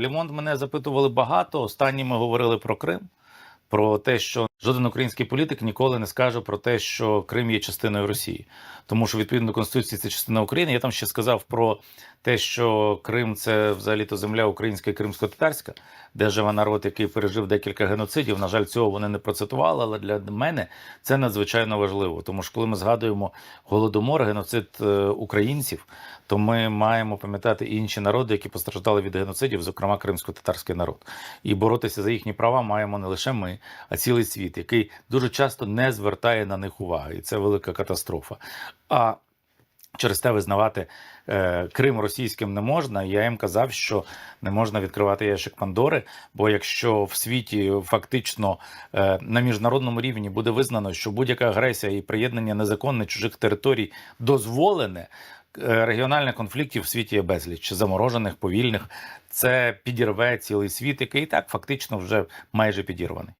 Лімонт мене запитували багато. Останні ми говорили про Крим, про те, що жоден український політик ніколи не скаже про те, що Крим є частиною Росії, тому що відповідно до конституції це частина України. Я там ще сказав про те, що Крим це взагалі-то земля українська і кримсько-татарська, де живе народ, який пережив декілька геноцидів. На жаль, цього вони не процитували, але для мене це надзвичайно важливо. Тому що коли ми згадуємо голодомор, геноцид е, українців, то ми маємо пам'ятати інші народи, які постраждали від геноцидів, зокрема кримсько-татарський народ. І боротися за їхні права маємо не лише ми, а цілий світ, який дуже часто не звертає на них уваги, і це велика катастрофа. А Через те визнавати е, Крим російським не можна. Я їм казав, що не можна відкривати ящик Пандори. Бо якщо в світі фактично е, на міжнародному рівні буде визнано, що будь-яка агресія і приєднання незаконних чужих територій дозволене, е, регіональних конфліктів в світі є безліч заморожених, повільних. Це підірве цілий світ, який і так фактично вже майже підірваний.